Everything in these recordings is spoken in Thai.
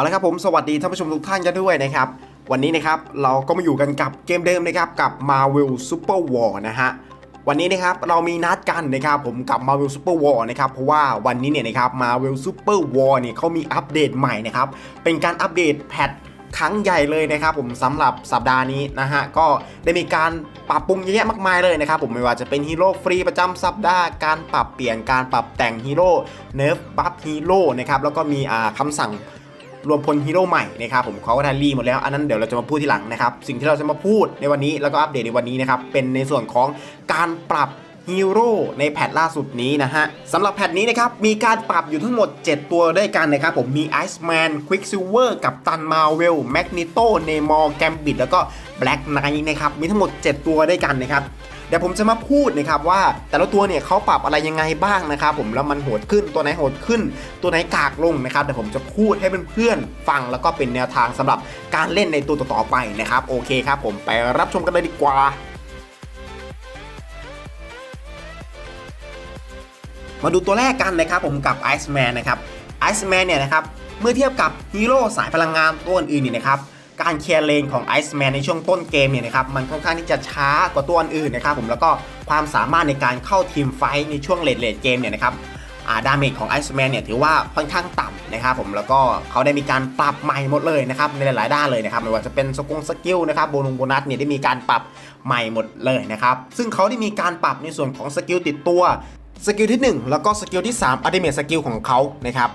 เอาละครับผมสวัสดีท่านผู้ชมทุกท่านกันด้วยนะครับ วันนี้นะครับเราก็มาอยู่กันกับเกมเดิมนะครับกับ Marvel Super War นะฮะวันนี้นะครับเรามีนัดกันนะครับผมกับ Marvel Super War นะครับเพราะว่าวันนี้เนี่ยนะครับ Marvel Super War เนี่ยเขามีอัปเดตใหม่นะครับเป็นการอัปเดตแพทครั้งใหญ่เลยนะครับผมสำหรับสัปดาห์นี้นะฮะก็ได้มีการปรับปรุงเยอะแยะมากมายเลยนะครับผมไม่ว่าจะเป็นฮีโร่ฟรีประจำสัปดาห์การปรับเปลี่ยนการปรับแต่งฮีโร่เนิร์ฟบัฟฮีโร่นะครับแล้วก็มีคำสั่ง รวมพลฮีโร่ใหม่นะครับผมเขาก็ได้รีหมดแล้วอันนั้นเดี๋ยวเราจะมาพูดทีหลังนะครับสิ่งที่เราจะมาพูดในวันนี้แล้วก็อัปเดตในวันนี้นะครับเป็นในส่วนของการปรับ ฮีโร่ในแพทล่าสุดนี้นะฮะสำหรับแพทนี้นะครับ มีการปรับอยู่ทั้งหมด 7 ตัวด้วยกันนะครับผมมี Iceman Quicksilver กับตันมาเวลแมกนิโตเนมอร์แกมบิดแล้วก็ Black Knight นะครับมีทั้งหมด 7 ตัวด้วยกันนะครับเดี๋ยวผมจะมาพูดนะครับว่าแต่ละตัวเนี่ยเขาปรับอะไรยังไงบ้างนะครับผมแล้วมันโหดขึ้นตัวไหนโหดขึ้น ตัวไหนกากลงนะครับเดี๋ยวผมจะพูดให้เพื่อนๆฟังแล้วก็เป็นแนวทางสำหรับการเล่นในตัวต่อๆไปนะครับโอเคครับผมไปรับชมกันเลยดีกว่า มาดูตัวแรกกันนะครับผมกับ Iceman นะครับ Iceman เนี่ยนะครับเมื่อเทียบกับฮีโร่สายพลังงานตัวอื่นๆเนี่ยนะครับการเคลียร์เลนของ Iceman ในช่วงต้นเกมเนี่ยนะครับมันค่อนข้างที่จะช้ากว่าตัวอื่นนะครับผมแล้วก็ความสามารถในการเข้าทีมไฟท์ในช่วงเลดเลดเกมเนี่ยนะครับอาดาเมจของ Iceman เนี่ยถือว่าค่อนข้างต่ำนะครับผมแล้วก็เขาได้มีการปรับใหม่หมดเลยนะครับในหลายๆด้านเลยนะครับไม่ว่าจะเป็นสกงสกิลนะครับโบนุงโบนัสเนี่ยได้มีการปรับใหม่หมดเลยนะครับซึ่งเขาได้มีการปรับในส่วนของสกิลติดตัว สกิลที่ 1 แล้วก็สกิลที่3 Ultimate สกิลของเขานะครับ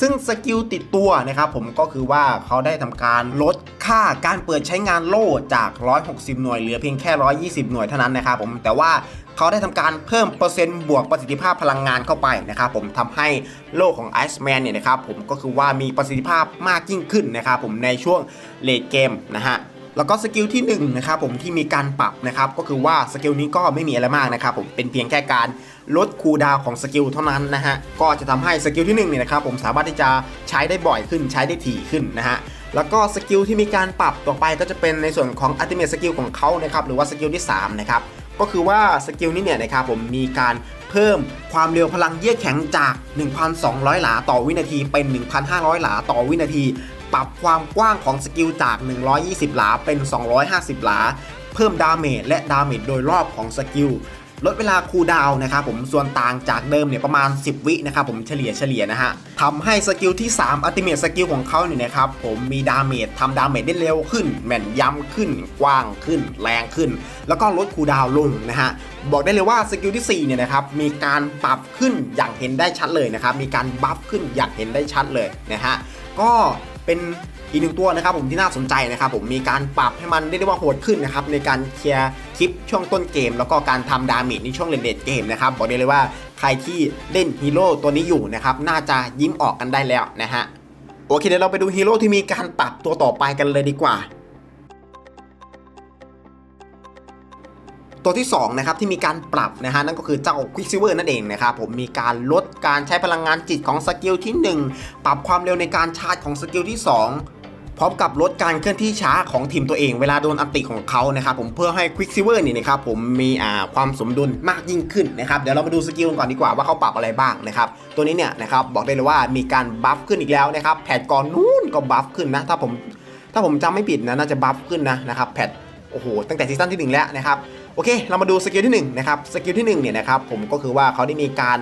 ซึ่งสกิลติดตัวนะครับผมก็คือว่าเขาได้ทำการลดค่าการเปิดใช้งานโล่จาก 160 หน่วยเหลือเพียงแค่ 120 หน่วยเท่านั้นนะครับผมแต่ว่าเขาได้ทำการเพิ่มเปอร์เซ็นต์บวกประสิทธิภาพพลังงานเข้าไปนะครับผมทำให้โล่ของ Iceman เนี่ยนะครับผมก็คือว่ามีประสิทธิภาพมากยิ่งขึ้นนะครับผมในช่วงเลดเกมนะฮะ แล้วก็สกิลที่1นะครับผมที่มีการปรับนะครับก็คือว่าสกิลนี้ก็ไม่มีอะไรมากนะครับผมเป็นเพียงแค่การลดคูดาวของสกิลเท่านั้นนะฮะก็จะทำให้สกิลที่1เนี่ยนะครับผมสามารถที่จะใช้ได้บ่อยขึ้นใช้ได้ถี่ขึ้นนะฮะแล้วก็สกิลที่มีการปรับต่อไปก็จะเป็นในส่วนของอัติเม e สกิลของเขานะครับหรือว่าสกิลที่3นะครับก็คือว่าสกิลนี้เนี่ยนะครับผมมีการเพิ่มความเร็วพลังเยือกแข็งจาก 1,200 หลาต่อวินาทีเป็น 1,500 หลาต่อวินาที ปรับความกว้างของสกิลจาก 120 หลาเป็น 250 หลา เพิ่มดาเมจและดาเมจโดยรอบของสกิลลดเวลาคูลดาวน์นะครับผมส่วนต่างจากเดิมเนี่ยประมาณ 10 วินะครับผมเฉลี่ยเฉลี่ยนะฮะทำให้สกิลที่3อัติเม e สกิลของเขาเนี่ยนะครับผมมีดาเมจทำดาเมจได้เร็วขึ้น แม่นยำขึ้น กว้างขึ้น แรงขึ้น แล้วก็ลดคูลดาวน์ลงนะฮะบอกได้เลยว่าสกิลที่4เนี่ยนะครับมีการปรับขึ้นอย่างเห็นได้ชัดเลยนะครับมีการบัฟขึ้นอย่างเห็นได้ชัดเลยนะฮะก็ เป็นอีกหนึ่งตัวนะครับผมที่น่าสนใจนะครับผมมีการปรับให้มันเรียกได้ว่าโหดขึ้นนะครับในการเคลียร์คลิปช่วงต้นเกม แล้วก็การทำดาเมจในช่วงเลนเดดเกมนะครับบอกได้เลยว่าใครที่เล่นฮีโร่ตัวนี้อยู่นะครับน่าจะยิ้มออกกันได้แล้วนะฮะโอเคเดี๋ยวเราไปดูฮีโร่ที่มีการปรับตัวต่อไปกันเลยดีกว่า ตัวที่2นะครับที่มีการปรับนะฮะนั่นก็คือเจ้า Quicksilver นั่นเองนะครับผมมีการลดการใช้พลังงานจิตของสกิลที่ 1 ปรับความเร็วในการชาร์จของสกิลที่ 2พร้อมกับลดการเคลื่อนที่ช้าของทีมตัวเองเวลาโดนอันติของเขานะครับผมเพื่อให้ Quicksilver นี่นะครับผมมีอ่าความสมดุลมากยิ่งขึ้นนะครับเดี๋ยวเรามาดูสกิลก่อนดีกว่าว่าเขาปรับอะไรบ้างนะครับตัวนี้เนี่ยนะครับบอกได้เลยว่ามีการบัฟขึ้นอีกแล้วนะครับแพทก่อนนู้นก็บัฟขึ้นนะถ้าผมถ้าผมจำไม่ผิดนะน่าจะบัฟขึ้นนะนะครับแพทโอ้โหตั้งแต่ซีซั่นที่หนึ่งแล้วนะครับ โอเค เรามาดูสกิลที่1นะครับสกิลที่1เนี่ยนะครับผมก็คือว่าเขาได้มีการ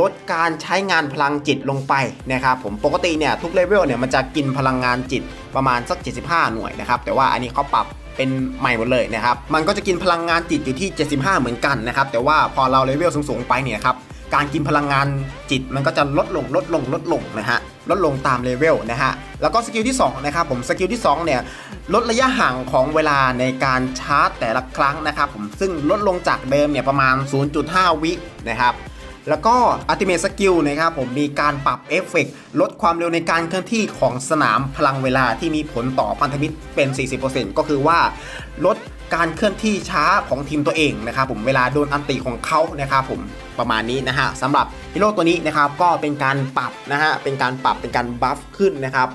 ลดการใช้งานพลังจิตลงไปนะครับผมปกติเนี่ยทุกเลเวลเนี่ยมันจะกินพลังงานจิตประมาณสัก 75 หน่วยนะครับแต่ว่าอันนี้เขาปรับเป็นใหม่หมดเลยนะครับ มันก็จะกินพลังงานจิตอยู่ที่ 75 เหมือนกันนะครับ แต่ว่าพอเราเลเวลสูงๆไปเนี่ยครับ การกินพลังงานจิตมันก็จะลดลงลดลงลดลงนะฮะ ลดลงตามเลเวลนะฮะ แล้วก็สกิลที่2นะครับผมสกิลที่2เนี่ยลดระยะห่างของเวลาในการชาร์จแต่ละครั้งนะครับผมซึ่งลดลงจากเดิมเนี่ยประมาณ 0.5 วินะครับแล้วก็ Ultimate Skill นะครับผมมีการปรับเอฟเฟกต์ลดความเร็วในการเคลื่อนที่ของสนามพลังเวลาที่มีผลต่อพันธมิตรเป็น 40%ก็คือว่าลด การเคลื่อนที่ช้าของทีมตัวเองนะครับผมเวลาโดนอันติของเขานะครับผมประมาณนี้นะฮะสำหรับฮีโร่ตัวนี้นะครับก็เป็นการปรับนะฮะเป็นการปรับเป็นการบัฟขึ้นนะครับ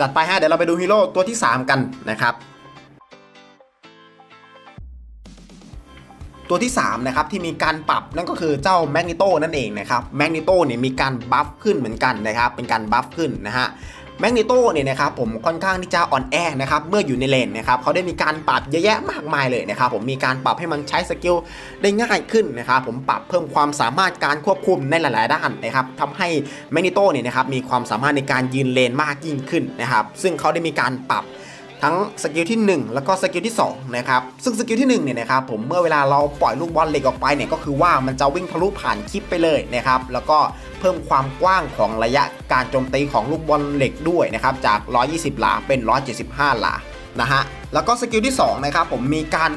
จัดไปฮะเดี๋ยวเราไปดูฮีโร่ตัวที่ 3 กันนะครับตัวที่3นะครับที่มีการปรับนั่นก็คือเจ้าแมกนิโตนั่นเองนะครับแมกนิโตเนี่ยมีการบัฟขึ้นเหมือนกันนะครับเป็นการบัฟขึ้นนะฮะ แมกนิโตเนี่ยนะครับผมค่อนข้างที่จะอ่อนแอนะครับเมื่ออยู่ในเลนนะครับเขาได้มีการปรับเยอะแยะมากมายเลยนะครับผมมีการปรับให้มันใช้สกิลได้ง่ายขึ้นนะครับผมปรับเพิ่มความสามารถการควบคุมในหลาย ๆ ด้านนะครับทำให้แมกนิโตเนี่ยนะครับมีความสามารถในการยืนเลนมากยิ่งขึ้นนะครับซึ่งเขาได้มีการปรับ ทั้งสกิลที่ 1 แล้วก็สกิลที่2นะครับซึ่งสกิลที่1เนี่ยนะครับผมเมื่อเวลาเราปล่อยลูกบอลเหล็กออกไปเนี่ยก็คือว่ามันจะวิ่งทะลุผ่านคลิปไปเลยนะครับแล้วก็เพิ่มความกว้างของระยะการโจมตีของลูกบอลเหล็กด้วยนะครับจาก 120 หลาเป็น 175 หลานะฮะแล้วก็สกิลที่2นะครับผมมีการ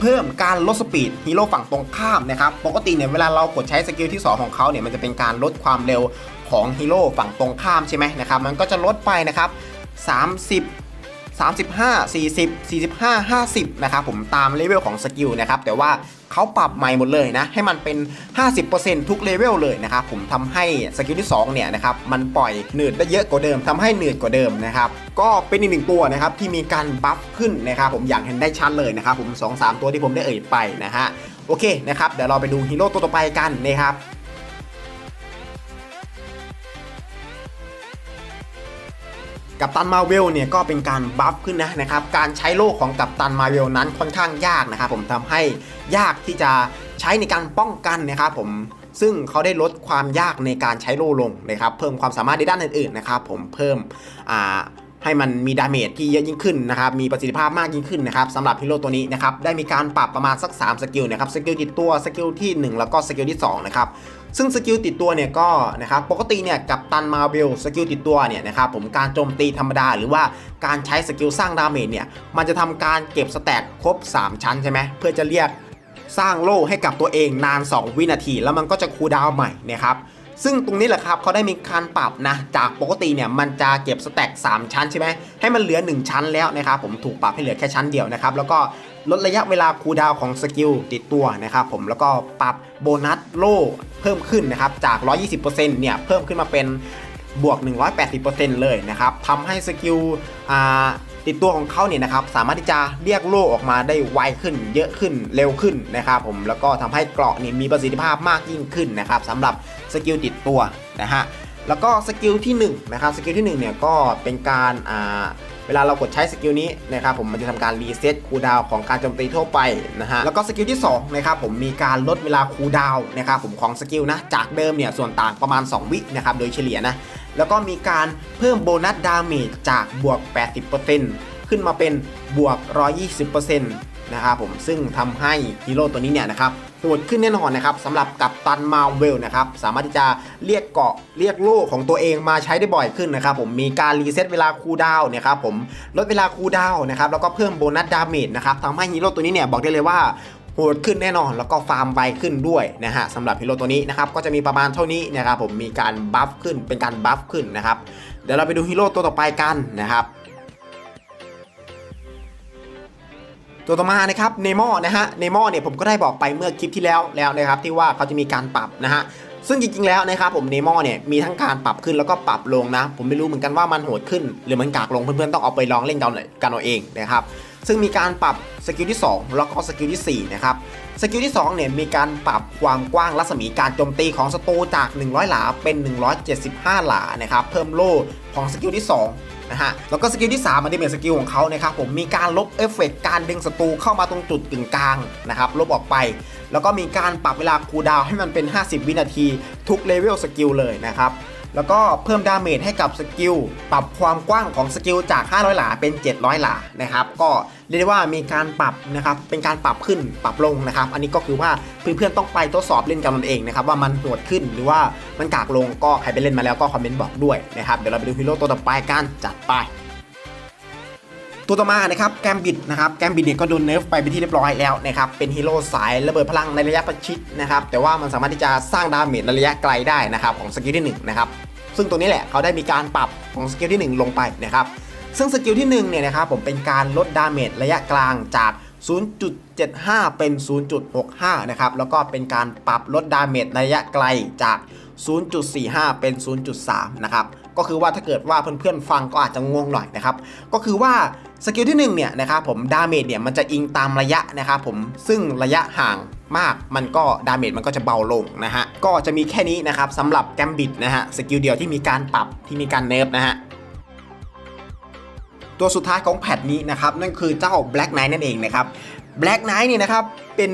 เพิ่มการลดสปีดฮีโร่ฝั่งตรงข้ามนะครับปกติเนี่ยเวลาเรากดใช้สกิลที่ 2 ของเขาเนี่ยมันจะเป็นการลดความเร็วของฮีโร่ฝั่งตรงข้ามใช่ไหมนะครับมันก็จะลดไปนะครับ30 35 40 45 50นะครับผมตามเลเวลของสกิลนะครับแต่ว่าเขาปรับใหม่หมดเลยนะ ให้มันเป็น 50%ทุกเลเวลเลยนะครับผมทำให้สกิลที่ 2 เนี่ยนะครับมันปล่อยหนืดได้เยอะกว่าเดิมทำให้หนืดกว่าเดิมนะครับก็เป็นอีกหนึ่งตัวนะครับที่มีการบัฟขึ้นนะครับผมอย่างเห็นได้ชัดเลยนะครับผม 2-3 ตัวที่ผมได้เอ่ยไปนะฮะโอเคนะครับเดี๋ยวเราไปดูฮีโร่ตัวต่อไปกันนะครับ กัปตันมาเวลเนี่ยก็เป็นการบัฟขึ้นนะนะครับ การใช้โล่ของกัปตันมาเวลนั้นค่อนข้างยากนะครับ ผมทำให้ยากที่จะใช้ในการป้องกันนะครับผมซึ่งเขาได้ลดความยากในการใช้โล่ลงนะครับ เพิ่มความสามารถในด้านอื่นๆนะครับ ผมเพิ่มอ่า ให้มันมีดาเมจที่เยอะยิ่งขึ้นนะครับมีประสิทธิภาพมากยิ่งขึ้นนะครับสำหรับฮีโร่ตัวนี้นะครับได้มีการปรับประมาณสัก 3 สกิลนะครับสกิลติดตัวสกิลที่ 1 แล้วก็สกิลที่2นะครับซึ่งสกิลติดตัวเนี่ยก็นะครับปกติเนี่ยกับตันมาเวลสกิลติดตัวเนี่ยนะครับผมการโจมตีธรรมดา หรือว่าการใช้สกิลสร้างดาเมจเนี่ยมันจะทำการเก็บสแต็กครบ 3 ชั้นใช่ไหมเพื่อจะเรียกสร้างโล่ให้กับตัวเองนาน 2 วินาที แล้วมันก็จะคูลดาวใหม่นะครับ ซึ่งตรงนี้แหละครับเขาได้มีการปรับนะ จากปกติเนี่ยมันจะเก็บสแต็ก3 ชั้นใช่ไหมให้มันเหลือ 1 ชั้นแล้วนะครับผมถูกปรับให้เหลือแค่ชั้นเดียวนะครับแล้วก็ลดระยะเวลาคูดาวของสกิลติดตัวนะครับผมแล้วก็ปรับโบนัสโล่เพิ่มขึ้นนะครับจาก 120%เนี่ยเพิ่มขึ้นมาเป็นบวก 180%เลยนะครับทำให้สกิลอ่า ติดตัวของเขาเนี่ยนะครับสามารถที่จะเรียกโล่ออกมาได้ไวขึ้น เยอะขึ้นเร็วขึ้นนะครับผมแล้วก็ทำให้เกราะนี่มีประสิทธิภาพมากยิ่งขึ้นนะครับสำหรับสกิลติดตัวนะฮะแล้วก็สกิลที่1นะครับสกิลที่1เนี่ยก็เป็นการอ่า เวลาเรากดใช้สกิลนี้นะครับผมมันจะทำการรีเซ็ตคูลดาวของการโจมตีทั่วไปนะฮะแล้วก็สกิลที่2นะครับผมมีการลดเวลาคูลดาวน์นะครับผมของสกิลนะจากเดิมเนี่ยส่วนต่างประมาณ 2 วินะครับโดยเฉลี่ยนะแล้วก็มีการเพิ่มโบนัสดาเมจจากบวก 80%ขึ้นมาเป็นบวก 120%นะครับผมซึ่งทำให้ฮีโร่ตัวนี้เนี่ยนะครับ โหดขึ้นแน่นอนนะครับสำหรับกัปตันมาเวลนะครับสามารถที่จะเรียกเกาะเรียกโล่ของตัวเองมาใช้ได้บ่อยขึ้นนะครับผมมีการรีเซ็ตเวลาคูดาวนะครับผมลดเวลาคูดาวนะครับแล้วก็เพิ่มโบนัสดาเมจนะครับทำให้ฮีโร่ตัวนี้เนี่ยบอกได้เลยว่าโหดขึ้นแน่นอนแล้วก็ฟาร์มไวขึ้นด้วยนะฮะสำหรับฮีโร่ตัวนี้นะครับก็จะมีประมาณเท่านี้นะครับผมมีการบัฟขึ้นเป็นการบัฟขึ้นนะครับเดี๋ยวเราไปดูฮีโร่ตัวต่อไปกันนะครับ ตัวต่อมานะครับเนมอนะฮะเนมอเนี่ยผมก็ได้บอกไปเมื่อคลิปที่แล้วแล้วนะครับที่ว่าเขาจะมีการปรับนะฮะซึ่งจริงๆแล้วนะครับผมเนมอเนี่ยมีทั้งการปรับขึ้นแล้วก็ปรับลงนะ ผมไม่รู้เหมือนกันว่ามันโหดขึ้น หรือมันกากลงเพื่อนๆต้องเอาไปลองเล่นกันเลยกันเอาเองนะครับซึ่งมีการปรับสกิลที่ 2 แล้วก็สกิลที่4นะครับสกิลที่2เนี่ยมีการปรับความกว้างรัศมีการโจมตีของศัตรูจาก 100 หลาเป็น 175 หลานะครับเพิ่มโล่ของสกิลที่ 2 นะฮะ แล้วก็สกิลที่3มันจะเมทสกิลของเขานะครับผมมีการลบเอฟเฟกต์การดึงศัตรูเข้ามาตรงจุดกึ่งกลางนะครับลบออกไป แล้วก็มีการปรับเวลาคูลดาวให้มันเป็น 50 วินาที ทุกเลเวลสกิลเลยนะครับ แล้วก็เพิ่มดาเมจให้กับสกิล ปรับความกว้างของสกิลจาก 500 หลาเป็น 700 หลานะครับ ก็เรียกได้ว่ามีการปรับนะครับ เป็นการปรับขึ้นปรับลงนะครับ อันนี้ก็คือว่าเพื่อนๆต้องไปทดสอบเล่นกันมันเองนะครับว่ามันโหดขึ้นหรือว่ามันกากลงก็ใครไปเล่นมาแล้วก็คอมเมนต์บอกด้วยนะครับ เดี๋ยวเราไปดูฮีโร่ตัวต่อไปกันจัดไปตัวต่อมานะครับแกมบิดนะครับแกมบิดเนี่ยก็โดนเนิร์ฟไปเป็นที่เรียบร้อยแล้วนะครับเป็นฮีโร่สายระเบิดพลังในระยะประชิดนะครับแต่ว่ามันสามารถที่จะสร้างดาเมจในระยะไกลได้นะครับของสกิลที่1นะครับ ซึ่งตัวนี้แหละเขาได้มีการปรับของสกิลที่ 1 ลงไปนะครับซึ่งสกิลที่1เนี่ยนะครับผมเป็นการลดดาเมจระยะกลางจาก 0.75 เป็น 0.65 นะครับ แล้วก็เป็นการปรับลดดาเมจระยะไกลจาก 0.45 เป็น 0.3 นะครับ ก็คือว่าถ้าเกิดว่าเพื่อนๆฟังก็อาจจะงงหน่อยนะครับ ก็คือว่า สกิลที่1เนี่ยนะครับผมดาเมจเนี่ยมันจะอิงตามระยะนะครับผมซึ่งระยะห่างมากมันก็ดาเมจมันก็จะเบาลงนะฮะก็จะมีแค่นี้นะครับสำหรับแกมบิดนะฮะสกิลเดียวที่มีการปรับที่มีการเนิร์ฟนะฮะตัวสุดท้ายของแพทนี้นะครับนั่นคือเจ้า Black Knight นั่นเองนะครับ Black Knight นี่นะครับเป็น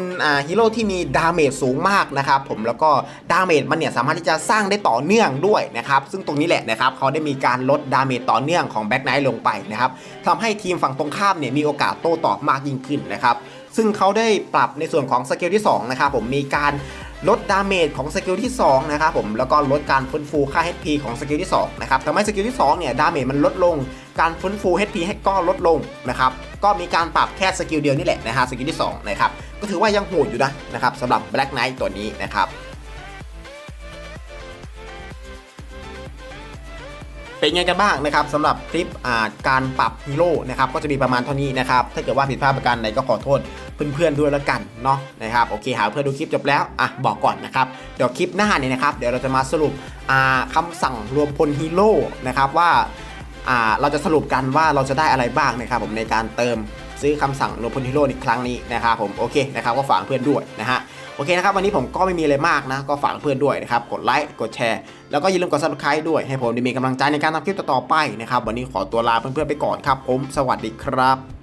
ฮีโร่ที่มีดาเมจสูงมากนะครับผมแล้วก็ดาเมจมันเนี่ยสามารถที่จะสร้างได้ต่อเนื่องด้วยนะครับซึ่งตรงนี้แหละนะครับเขาได้มีการลดดาเมจต่อเนื่องของ Black Knight ลงไปนะครับทำให้ทีมฝั่งตรงข้ามเนี่ยมีโอกาสโต้ตอบมากยิ่งขึ้นนะครับซึ่งเขาได้ปรับในส่วนของสกิลที่2นะครับผมมีการลดดาเมจของสกิลที่2นะครับผมแล้วก็ลดการฟื้นฟูค่า HP ของสกิลที่2นะครับทำให้สกิลที่2เนี่ยดาเมจมันลดลง การฟื้นฟู HP ให้ก็ลดลงนะครับก็มีการปรับแค่สกิลเดียวนี่แหละนะฮะสกิลที่2นะครับก็ถือว่ายังโหดอยู่นะนะครับสำหรับ Black Knight ตัวนี้นะครับเป็นไงกันบ้างนะครับสำหรับคลิปาการปรับฮีโร่นะครับก็จะมีประมาณเท่านี้นะครับถ้าเกิดว่าผิดพลาดประการใดก็ขอโทษเพื่อนๆด้วยล้วกันเนาะนะครับโอเคหาเพื่อนดูคลิปจบแล้วอะบอกก่อนนะครับเดี๋ยวคลิปหน้าเนี่ยนะครับเดี๋ยวเราจะมาสรุปอ่าคำสั่งรวมพลฮีโร่นะครับว่า เราจะสรุปกันว่าเราจะได้อะไรบ้างนะครับผมในการเติมซื้อคำสั่งรวมพนิโร่ในครั้งนี้นะครับผมโอเคนะครับก็ฝากเพื่อนด้วยนะฮะโอเคนะครับวันนี้ผมก็ไม่มีอะไรมากนะ ก็ฝากเพื่อนด้วยนะครับ กดไลค์กดแชร์ แล้วก็อย่าลืมกด subscribe ด้วยให้ผมได้มีกำลังใจในการทำคลิปต่อๆไปนะครับ วันนี้ขอตัวลาเพื่อนๆไปก่อนครับผม สวัสดีครับ